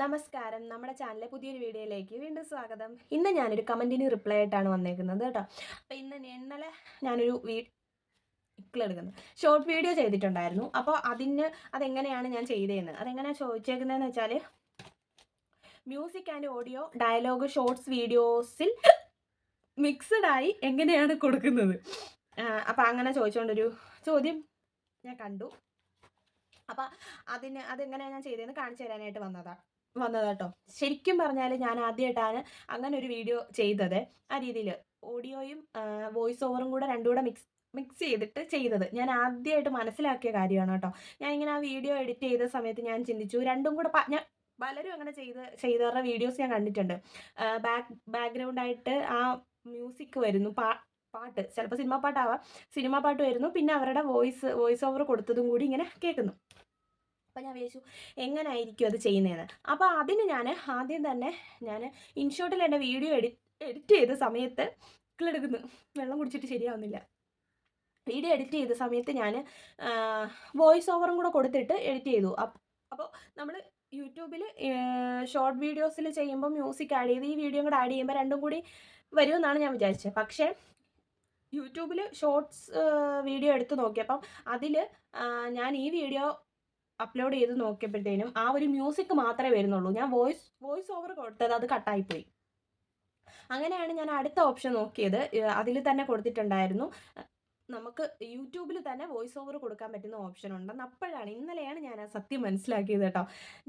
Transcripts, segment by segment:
നമസ്കാരം. നമ്മുടെ ചാനലിലെ പുതിയൊരു വീഡിയോയിലേക്ക് വീണ്ടും സ്വാഗതം. ഇന്ന് ഞാനൊരു കമന്റിന് റിപ്ലൈ ആയിട്ടാണ് വന്നേക്കുന്നത് കേട്ടോ. അപ്പോൾ ഇന്ന് ഇന്നലെ ഞാനൊരു വീ എടുക്കുന്നത് ഷോർട്ട് വീഡിയോ ചെയ്തിട്ടുണ്ടായിരുന്നു. അപ്പോൾ അതിന് അതെങ്ങനെയാണ് ഞാൻ ചെയ്തതെന്ന് അതെങ്ങനെയാണ് ചോദിച്ചേക്കുന്നതെന്ന് വെച്ചാൽ music and audio dialogue shorts വീഡിയോസിൽ മിക്സഡായി എങ്ങനെയാണ് കൊടുക്കുന്നത്? അപ്പോൾ അങ്ങനെ ചോദിച്ചുകൊണ്ടൊരു ചോദ്യം ഞാൻ കണ്ടു. അപ്പം അതിന് അതെങ്ങനെയാണ് ഞാൻ ചെയ്തതെന്ന് കാണിച്ചു തരാനായിട്ട് വന്നതാണ് വന്നത് കേട്ടോ ശരിക്കും പറഞ്ഞാൽ ഞാൻ ആദ്യമായിട്ടാണ് അങ്ങനെ ഒരു വീഡിയോ ചെയ്തത്. ആ രീതിയിൽ ഓഡിയോയും വോയിസ് ഓവറും കൂടെ രണ്ടും കൂടെ മിക്സ് മിക്സ് ചെയ്തിട്ട് ചെയ്തത് ഞാൻ ആദ്യമായിട്ട് മനസ്സിലാക്കിയ കാര്യമാണ് കേട്ടോ. ഞാൻ ഇങ്ങനെ ആ വീഡിയോ എഡിറ്റ് ചെയ്ത സമയത്ത് ഞാൻ ചിന്തിച്ചു രണ്ടും കൂടെ ഞാൻ പലരും അങ്ങനെ ചെയ്ത് ചെയ്തവരുടെ വീഡിയോസ് ഞാൻ കണ്ടിട്ടുണ്ട്. ബാക്ക് ബാക്ക്ഗ്രൗണ്ടായിട്ട് ആ മ്യൂസിക് വരുന്നു പാ പാട്ട്. ചിലപ്പോൾ സിനിമ പാട്ടാവാം. സിനിമ പാട്ട് വരുന്നു പിന്നെ അവരുടെ വോയിസ് വോയിസ് ഓവർ കൊടുത്തതും കൂടി ഇങ്ങനെ കേൾക്കുന്നു. അപ്പോൾ ഞാൻ വിചാരിച്ചു എങ്ങനെയായിരിക്കും അത് ചെയ്യുന്നതെന്ന് അപ്പോൾ അതിന് ഞാൻ ആദ്യം തന്നെ ഞാൻ ഇൻഷോട്ടിൽ എന്റെ വീഡിയോ എഡി എഡിറ്റ് ചെയ്ത സമയത്ത് ക്ലെടുക്കുന്നു വെള്ളം കുടിച്ചിട്ട് ശരിയാവുന്നില്ല. വീഡിയോ എഡിറ്റ് ചെയ്ത സമയത്ത് ഞാൻ വോയിസ് ഓവറും കൂടെ കൊടുത്തിട്ട് എഡിറ്റ് ചെയ്തു. അപ്പോൾ നമ്മൾ യൂട്യൂബിൽ ഷോർട്ട് വീഡിയോസിൽ ചെയ്യുമ്പോൾ മ്യൂസിക് ആഡ് ചെയ്ത് ഈ വീഡിയോ കൂടെ ആഡ് ചെയ്യുമ്പോൾ രണ്ടും കൂടി വരുമെന്നാണ് ഞാൻ വിചാരിച്ചത്. പക്ഷേ യൂട്യൂബിൽ ഷോർട്സ് വീഡിയോ എടുത്ത് നോക്കിയപ്പം അതിൽ ഞാൻ ഈ വീഡിയോ അപ്ലോഡ് ചെയ്ത് നോക്കിയപ്പോഴത്തേനും ആ ഒരു മ്യൂസിക് മാത്രമേ വരുന്നുള്ളൂ. ഞാൻ വോയിസ് വോയിസ് ഓവർ കൊടുത്തത് അത് കട്ടായിപ്പോയി അങ്ങനെയാണ് ഞാൻ അടുത്ത ഓപ്ഷൻ നോക്കിയത്. അതിൽ തന്നെ കൊടുത്തിട്ടുണ്ടായിരുന്നു. നമുക്ക് യൂട്യൂബിൽ തന്നെ വോയിസ് ഓവർ കൊടുക്കാൻ പറ്റുന്ന ഓപ്ഷൻ ഉണ്ടെന്ന് അപ്പോഴാണ് ഇന്നലെയാണ് ഞാൻ ആ സത്യം മനസ്സിലാക്കിയത് കേട്ടോ.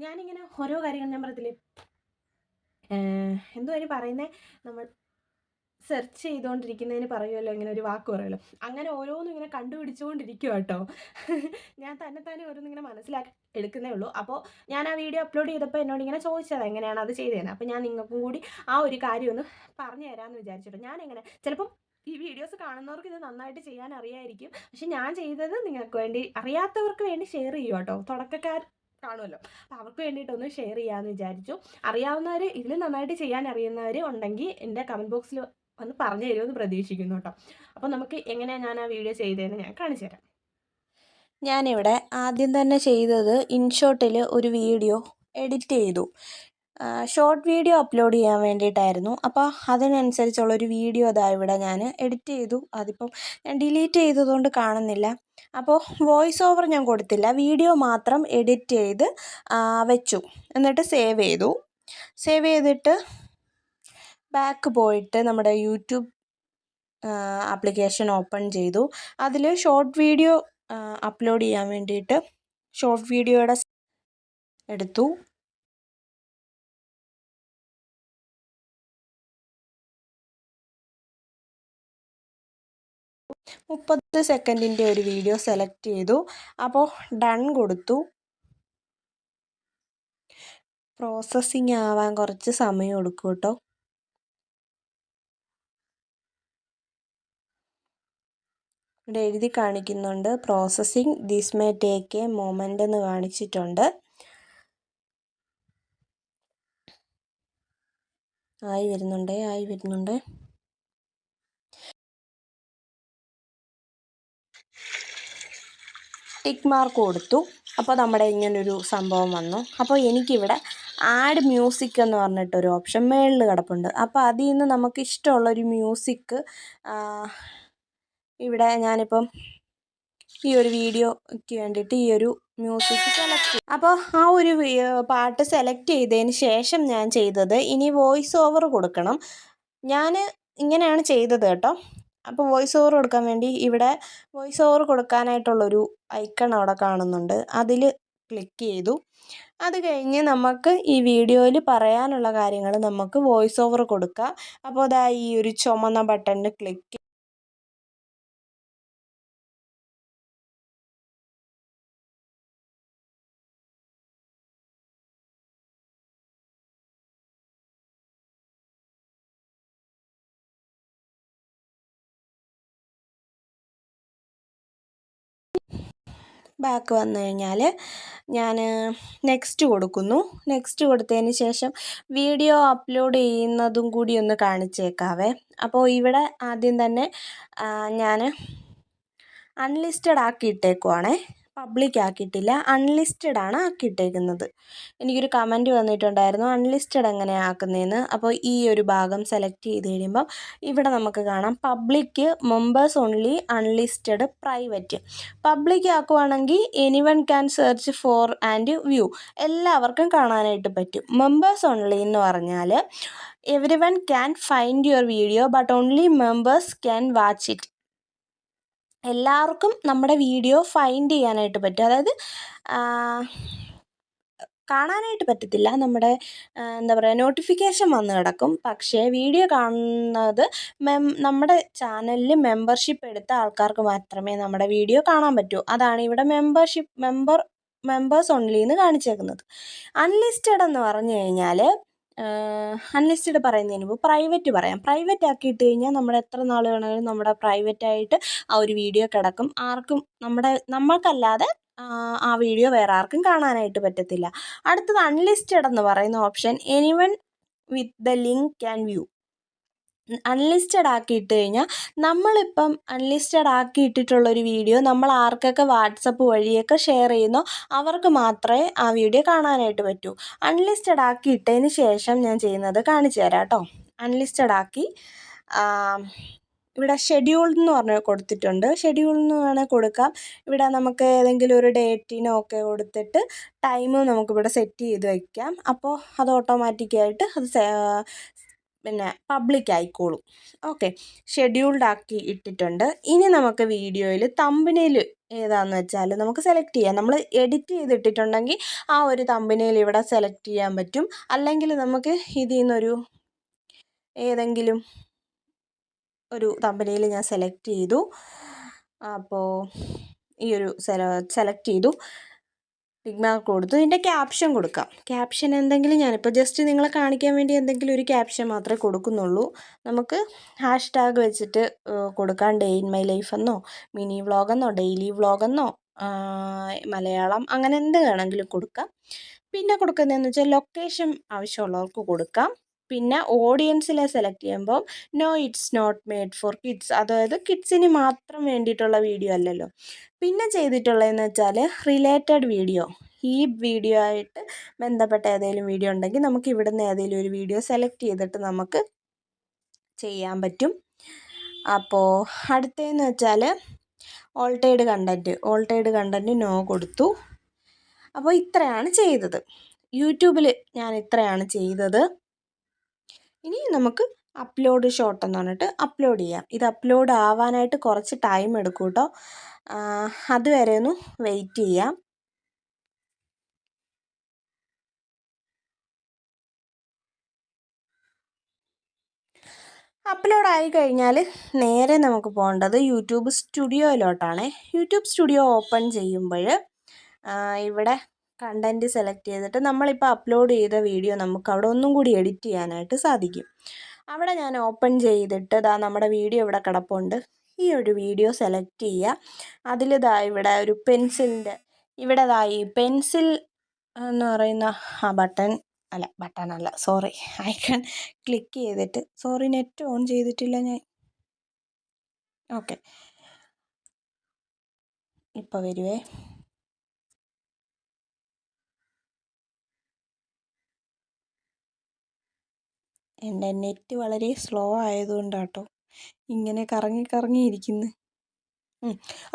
ഞാനിങ്ങനെ ഓരോ കാര്യങ്ങൾ ഞാൻ പറയത്തില്ലേ എന്തോ അതിന് പറയുന്നത് നമ്മൾ സെർച്ച് ചെയ്തുകൊണ്ടിരിക്കുന്നതിന് പറയുമല്ലോ ഇങ്ങനെ ഒരു വാക്ക് പറയുമല്ലോ അങ്ങനെ ഓരോന്നും ഇങ്ങനെ കണ്ടുപിടിച്ചുകൊണ്ടിരിക്കുക കേട്ടോ ഞാൻ തന്നെ തന്നെ ഓരോന്നും ഇങ്ങനെ മനസ്സിലാക്കി എടുക്കുന്നേ ഉള്ളൂ. അപ്പോൾ ഞാൻ ആ വീഡിയോ അപ്ലോഡ് ചെയ്തപ്പോൾ എന്നോട് ഇങ്ങനെ ചോദിച്ചത് എങ്ങനെയാണ് അത് ചെയ്തതെന്ന്. അപ്പോൾ ഞാൻ നിങ്ങൾക്കും കൂടി ആ ഒരു കാര്യം ഒന്ന് പറഞ്ഞു തരാമെന്ന് വിചാരിച്ചിട്ട്. ഞാൻ എങ്ങനെ ചിലപ്പം ഈ വീഡിയോസ് കാണുന്നവർക്ക് ഇത് നന്നായിട്ട് ചെയ്യാൻ അറിയായിരിക്കും. പക്ഷെ ഞാൻ ചെയ്തത് നിങ്ങൾക്ക് വേണ്ടി അറിയാത്തവർക്ക് വേണ്ടി ഷെയർ ചെയ്യും കേട്ടോ തുടക്കക്കാർ കാണുമല്ലോ അപ്പം അവർക്ക് വേണ്ടിയിട്ടൊന്ന് ഷെയർ ചെയ്യാമെന്ന് വിചാരിച്ചു. അറിയാവുന്നവർ ഇതിൽ നന്നായിട്ട് ചെയ്യാൻ അറിയുന്നവർ ഉണ്ടെങ്കിൽ എന്റെ കമന്റ് ബോക്സിൽ ഒന്ന് പറഞ്ഞു തരുമെന്ന് പ്രതീക്ഷിക്കുന്നു കേട്ടോ. അപ്പോൾ നമുക്ക് എങ്ങനെയാണ് ഞാൻ ആ വീഡിയോ ചെയ്തതെന്ന് ഞാൻ കാണിച്ചു തരാം. ഞാനിവിടെ ആദ്യം തന്നെ ചെയ്തത് ഇൻഷോട്ടിൽ ഒരു വീഡിയോ എഡിറ്റ് ചെയ്തു. ഷോർട്ട് വീഡിയോ അപ്ലോഡ് ചെയ്യാൻ വേണ്ടിയിട്ടായിരുന്നു. അപ്പോൾ അതിനനുസരിച്ചുള്ള ഒരു വീഡിയോ അതാ ഇവിടെ ഞാൻ എഡിറ്റ് ചെയ്തു. അതിപ്പം ഞാൻ ഡിലീറ്റ് ചെയ്തതുകൊണ്ട് കാണുന്നില്ല. അപ്പോൾ വോയിസ് ഓവർ ഞാൻ കൊടുത്തില്ല. വീഡിയോ മാത്രം എഡിറ്റ് ചെയ്ത് വെച്ചു. എന്നിട്ട് സേവ് ചെയ്തു. സേവ് ചെയ്തിട്ട് ബാക്ക് പോയിട്ട് നമ്മുടെ യൂട്യൂബ് ആപ്ലിക്കേഷൻ ഓപ്പൺ ചെയ്തു. അതിൽ ഷോർട്ട് വീഡിയോ അപ്ലോഡ് ചെയ്യാൻ വേണ്ടിയിട്ട് ഷോർട്ട് വീഡിയോയുടെ എടുത്തു. മുപ്പത് സെക്കൻഡിന്റെ ഒരു വീഡിയോ സെലക്ട് ചെയ്തു. അപ്പോൾ ഡൺ കൊടുത്തു. പ്രോസസ്സിങ് ആവാൻ കുറച്ച് സമയം എടുക്കും കേട്ടോ. ഇവിടെ എഴുതി കാണിക്കുന്നുണ്ട്. Processing this may take a moment എന്ന് കാണിച്ചിട്ടുണ്ട്. ആയി വരുന്നുണ്ട് ആയി വരുന്നുണ്ട്. ടിക്ക് മാർക്ക് കൊടുത്തു. അപ്പോൾ നമ്മുടെ ഇങ്ങനൊരു സംഭവം വന്നു. അപ്പോൾ എനിക്കിവിടെ ആഡ് മ്യൂസിക് എന്ന് പറഞ്ഞിട്ടൊരു ഓപ്ഷൻ മേളിൽ കിടപ്പുണ്ട്. അപ്പോൾ അതിൽ നിന്ന് നമുക്ക് ഇഷ്ടമുള്ളൊരു മ്യൂസിക് ഇവിടെ ഞാനിപ്പം ഈ ഒരു വീഡിയോയ്ക്ക് വേണ്ടിയിട്ട് ഈ ഒരു മ്യൂസിക് സെലക്ട് അപ്പോൾ ആ ഒരു പാട്ട് സെലക്ട് ചെയ്തതിന് ശേഷം ഞാൻ ചെയ്തത് ഇനി വോയിസ് ഓവർ കൊടുക്കണം. ഞാൻ ഇങ്ങനെയാണ് ചെയ്തത് കേട്ടോ. അപ്പോൾ വോയിസ് ഓവർ കൊടുക്കാൻ വേണ്ടി ഇവിടെ വോയിസ് ഓവർ കൊടുക്കാനായിട്ടുള്ളൊരു ഐക്കൺ അവിടെ കാണുന്നുണ്ട്. അതിൽ ക്ലിക്ക് ചെയ്തു. അത് കഴിഞ്ഞ് നമുക്ക് ഈ വീഡിയോയിൽ പറയാനുള്ള കാര്യങ്ങൾ നമുക്ക് വോയിസ് ഓവർ കൊടുക്കാം. അപ്പോൾ അതാ ഈ ഒരു ചുമന്ന ബട്ടണിൽ ക്ലിക്ക് ബാക്ക് വന്നു കഴിഞ്ഞാൽ ഞാൻ നെക്സ്റ്റ് കൊടുക്കുന്നു. നെക്സ്റ്റ് കൊടുത്തതിന് ശേഷം വീഡിയോ അപ്ലോഡ് ചെയ്യുന്നതും കൂടി ഒന്ന് കാണിച്ചേക്കാവേ. അപ്പോൾ ഇവിടെ ആദ്യം തന്നെ ഞാൻ അൺലിസ്റ്റഡ് ആക്കി ഇട്ടേക്കുവാണേ. പബ്ലിക് ആക്കിയിട്ടില്ല. അൺലിസ്റ്റഡ് ആണ് ആക്കിയിട്ടേക്കുന്നത്. എനിക്കൊരു കമന്റ് വന്നിട്ടുണ്ടായിരുന്നു അൺലിസ്റ്റഡ് എങ്ങനെയാണ് ആക്കുന്നതെന്ന് അപ്പോൾ ഈ ഒരു ഭാഗം സെലക്ട് ചെയ്ത് കഴിയുമ്പം ഇവിടെ നമുക്ക് കാണാം. Public members only unlisted private public ആക്കുവാണെങ്കിൽ anyone can search for and view എല്ലാവർക്കും കാണാനായിട്ട് പറ്റും. മെമ്പേഴ്സ് ഓൺലി എന്ന് പറഞ്ഞാൽ everyone can find your video but only members can watch it എല്ലാവർക്കും നമ്മുടെ വീഡിയോ ഫൈൻഡ് ചെയ്യാനായിട്ട് പറ്റും. അതായത് കാണാനായിട്ട് പറ്റത്തില്ല. നമ്മുടെ എന്താ പറയുക നോട്ടിഫിക്കേഷൻ വന്ന് കിടക്കും. പക്ഷേ വീഡിയോ കാണുന്നത് മെം നമ്മുടെ ചാനലിൽ മെമ്പർഷിപ്പ് എടുത്ത ആൾക്കാർക്ക് മാത്രമേ നമ്മുടെ വീഡിയോ കാണാൻ പറ്റൂ. അതാണ് ഇവിടെ മെമ്പർഷിപ്പ് മെമ്പർ മെമ്പേഴ്സ് ഓൺലി എന്ന് കാണിച്ചേക്കുന്നത്. അൺലിസ്റ്റഡ് എന്ന് പറഞ്ഞു കഴിഞ്ഞാൽ അൺലിസ്റ്റഡ് പറയുന്നതിന് മുമ്പ് പ്രൈവറ്റ് പറയാം. പ്രൈവറ്റ് ആക്കിയിട്ട് കഴിഞ്ഞാൽ നമ്മൾ എത്ര നാൾ വേണമെങ്കിലും നമ്മുടെ പ്രൈവറ്റായിട്ട് ആ ഒരു വീഡിയോ കിടക്കും. ആർക്കും നമ്മുടെ നമ്മൾക്കല്ലാതെ ആ വീഡിയോ വേറെ ആർക്കും കാണാനായിട്ട് പറ്റത്തില്ല. അടുത്തത് അൺലിസ്റ്റഡ് എന്ന് പറയുന്ന option anyone with the link can view unlisted ആക്കി ഇട്ട് കഴിഞ്ഞാൽ നമ്മളിപ്പം അൺലിസ്റ്റഡ് ആക്കി ഇട്ടിട്ടുള്ളൊരു വീഡിയോ നമ്മൾ ആർക്കൊക്കെ വാട്സപ്പ് വഴിയൊക്കെ ഷെയർ ചെയ്യുന്നോ അവർക്ക് മാത്രമേ ആ വീഡിയോ കാണാനായിട്ട് പറ്റൂ. അൺലിസ്റ്റഡ് ആക്കി ഇട്ടതിന് ശേഷം ഞാൻ ചെയ്യുന്നത് കാണിച്ചു തരാം കേട്ടോ അൺലിസ്റ്റഡ് ആക്കി ഇവിടെ ഷെഡ്യൂൾ എന്ന് പറഞ്ഞ് കൊടുത്തിട്ടുണ്ട്. ഷെഡ്യൂൾ എന്ന് വേണേൽ കൊടുക്കാം. ഇവിടെ നമുക്ക് ഏതെങ്കിലും ഒരു ഡേറ്റിനോ ഒക്കെ കൊടുത്തിട്ട് ടൈമും നമുക്കിവിടെ സെറ്റ് ചെയ്ത് വയ്ക്കാം അപ്പോൾ അത് ഓട്ടോമാറ്റിക്കായിട്ട് അത് പിന്നെ പബ്ലിക് ആയിക്കോളും. ഓക്കെ ഷെഡ്യൂൾഡ് ആക്കി ഇട്ടിട്ടുണ്ട്. ഇനി നമുക്ക് വീഡിയോയിൽ തമ്പനയിൽ ഏതാണെന്ന് വെച്ചാൽ നമുക്ക് സെലക്ട് ചെയ്യാം. നമ്മൾ എഡിറ്റ് ചെയ്തിട്ടിട്ടുണ്ടെങ്കിൽ ആ ഒരു തമ്പനയിൽ ഇവിടെ സെലക്ട് ചെയ്യാൻ പറ്റും. അല്ലെങ്കിൽ നമുക്ക് ഇതിൽ നിന്നൊരു ഏതെങ്കിലും ഒരു തമ്പനിയിൽ ഞാൻ സെലക്ട് ചെയ്തു. അപ്പോൾ ഈ ഒരു സെലക്ട് ചെയ്തു. ടിക്ക് മാർക്ക് കൊടുത്തു. ഇതിന്റെ ക്യാപ്ഷൻ കൊടുക്കാം. ക്യാപ്ഷൻ എന്തെങ്കിലും ഞാനിപ്പോൾ ജസ്റ്റ് നിങ്ങളെ കാണിക്കാൻ വേണ്ടി എന്തെങ്കിലും ഒരു ക്യാപ്ഷൻ മാത്രമേ കൊടുക്കുന്നുള്ളൂ. നമുക്ക് ഹാഷ് ടാഗ് വെച്ചിട്ട് കൊടുക്കാം. ഡേ ഇൻ മൈ ലൈഫ് എന്നോ മിനി വ്ളോഗെന്നോ ഡെയിലി വ്ളോഗെന്നോ മലയാളം അങ്ങനെ എന്ത് വേണമെങ്കിലും കൊടുക്കാം. പിന്നെ കൊടുക്കുന്നതെന്ന് വെച്ചാൽ ലൊക്കേഷൻ ആവശ്യമുള്ളവർക്ക് കൊടുക്കാം. പിന്നെ ഓഡിയൻസിലെ സെലക്ട് ചെയ്യുമ്പം no it's not made for kids അതായത് കിഡ്സിന് മാത്രം വേണ്ടിയിട്ടുള്ള വീഡിയോ അല്ലല്ലോ. പിന്നെ ചെയ്തിട്ടുള്ളതെന്ന് വെച്ചാൽ റിലേറ്റഡ് വീഡിയോ ഈ വീഡിയോ ആയിട്ട് ബന്ധപ്പെട്ട ഏതെങ്കിലും വീഡിയോ ഉണ്ടെങ്കിൽ നമുക്ക് ഇവിടുന്ന് ഏതെങ്കിലും ഒരു വീഡിയോ സെലക്ട് ചെയ്തിട്ട് നമുക്ക് ചെയ്യാൻ പറ്റും. അപ്പോൾ അടുത്തതെന്ന് വെച്ചാൽ altered content altered content no കൊടുത്തു. അപ്പോൾ ഇത്രയാണ് ചെയ്തത്. യൂട്യൂബിൽ ഞാൻ ഇത്രയാണ് ചെയ്തത്. ഇനി നമുക്ക് അപ്ലോഡ് ഷോട്ട് എന്ന് പറഞ്ഞിട്ട് അപ്ലോഡ് ചെയ്യാം. ഇത് അപ്ലോഡ് ആവാനായിട്ട് കുറച്ച് ടൈം എടുക്കും കേട്ടോ അതുവരെ ഒന്ന് വെയിറ്റ് ചെയ്യാം. അപ്ലോഡ് ആയി കഴിഞ്ഞാൽ നേരെ നമുക്ക് പോകേണ്ടത് യൂട്യൂബ് സ്റ്റുഡിയോയിലോട്ടാണ് യൂട്യൂബ് സ്റ്റുഡിയോ ഓപ്പൺ ചെയ്യുമ്പോൾ ഇവിടെ കണ്ടന്റ് സെലക്ട് ചെയ്തിട്ട് നമ്മളിപ്പോൾ അപ്ലോഡ് ചെയ്ത വീഡിയോ നമുക്ക് അവിടെ ഒന്നും കൂടി എഡിറ്റ് ചെയ്യാനായിട്ട് സാധിക്കും. അവിടെ ഞാൻ ഓപ്പൺ ചെയ്തിട്ട് ദാ നമ്മുടെ വീഡിയോ ഇവിടെ കിടപ്പുണ്ട്. ഈ ഒരു വീഡിയോ സെലക്ട് ചെയ്യുക അതിൽ ദാ ഇവിടെ ഒരു പെൻസിലിന്റെ ഇവിടെ ദാ ഈ പെൻസിൽ എന്ന് പറയുന്ന ആ ബട്ടൺ അല്ല ബട്ടൺ അല്ല സോറി ഐക്കൺ ക്ലിക്ക് ചെയ്തിട്ട് സോറി നെറ്റ് ഓൺ ചെയ്തിട്ടില്ല ഞാൻ. ഓക്കെ ഇപ്പോൾ വരുവേ. എന്റെ നെറ്റ് വളരെ സ്ലോ ആയതുകൊണ്ടാണ് ആയതുകൊണ്ടാട്ടോ ഇങ്ങനെ കറങ്ങി കറങ്ങി ഇരിക്കുന്നു.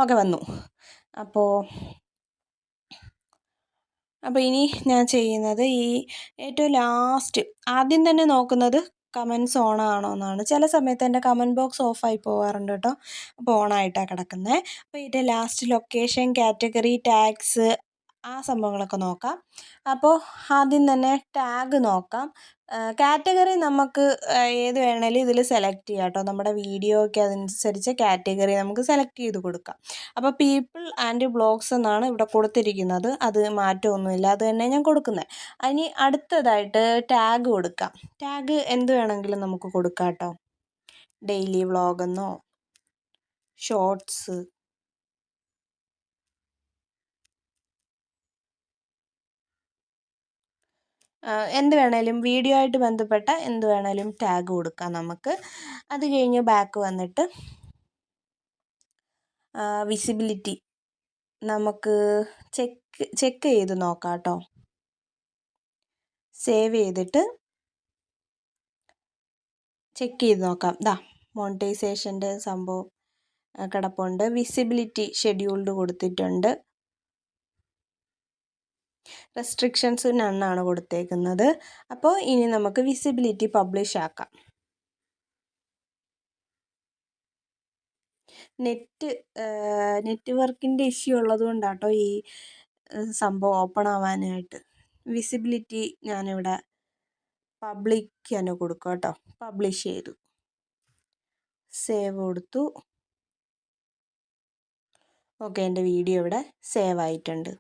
ഓക്കെ വന്നു. അപ്പോൾ അപ്പോൾ ഇനി ഞാൻ ചെയ്യുന്നത് ഈ ഏറ്റവും ലാസ്റ്റ് ആദ്യം തന്നെ നോക്കുന്നത് കമൻസ് ഓൺ ആണോ എന്നാണ്. ചില സമയത്ത് എന്റെ കമന്റ് ബോക്സ് ഓഫായി പോകാറുണ്ട് കേട്ടോ. അപ്പോൾ ഓണായിട്ടാണ് കിടക്കുന്നത് അപ്പോൾ ഇതിന്റെ ലാസ്റ്റ് ലൊക്കേഷൻ കാറ്റഗറി ടാഗ്സ് ആ സംഭവങ്ങളൊക്കെ നോക്കാം. അപ്പോൾ ആദ്യം തന്നെ ടാഗ് നോക്കാം. കാറ്റഗറി നമുക്ക് ഏത് വേണമെങ്കിലും ഇതിൽ സെലക്ട് ചെയ്യാം കേട്ടോ. നമ്മുടെ വീഡിയോയ്ക്ക് അതനുസരിച്ച് കാറ്റഗറി നമുക്ക് സെലക്ട് ചെയ്ത് കൊടുക്കാം. അപ്പോൾ പീപ്പിൾ ആൻഡ് ബ്ലോഗ്സ് എന്നാണ് ഇവിടെ കൊടുത്തിരിക്കുന്നത്. അത് മാറ്റമൊന്നുമില്ല. അത് തന്നെ ഞാൻ കൊടുക്കുന്നത്. ഇനി അടുത്തതായിട്ട് ടാഗ് കൊടുക്കാം. ടാഗ് എന്ത് വേണമെങ്കിലും നമുക്ക് കൊടുക്കാം കേട്ടോ. ഡെയിലി വ്ളോഗെന്നോ ഷോർട്സ്. എന്ത് വേണേലും വീഡിയോ ആയിട്ട് ബന്ധപ്പെട്ട എന്ത് വേണേലും ടാഗ് കൊടുക്കാം നമുക്ക്. അത് കഴിഞ്ഞ് ബാക്ക് വന്നിട്ട് വിസിബിലിറ്റി നമുക്ക് ചെക്ക് ചെക്ക് ചെയ്ത് നോക്കാം കേട്ടോ സേവ് ചെയ്തിട്ട് ചെക്ക് ചെയ്ത് നോക്കാം. ദാ മോണിറ്റൈസേഷന്റെ സംഭവം കിടപ്പുണ്ട്. വിസിബിലിറ്റി ഷെഡ്യൂൾഡ് കൊടുത്തിട്ടുണ്ട്. റെസ്ട്രിക്ഷൻസ് നണ്ണാണ് കൊടുത്തേക്കുന്നത്. അപ്പോൾ ഇനി നമുക്ക് വിസിബിലിറ്റി പബ്ലിഷ് ആക്കാം. നെറ്റ് നെറ്റ്വർക്കിന്റെ ഇഷ്യൂ ഉള്ളത് കൊണ്ടാട്ടോ ഈ സംഭവം ഓപ്പൺ ആവാനായിട്ട്. വിസിബിലിറ്റി ഞാനിവിടെ പബ്ലിക് തന്നെ കൊടുക്കും കേട്ടോ. പബ്ലിഷ് ചെയ്തു. സേവ് കൊടുത്തു. ഓക്കെ എന്റെ വീഡിയോ ഇവിടെ സേവ് ആയിട്ടുണ്ട്.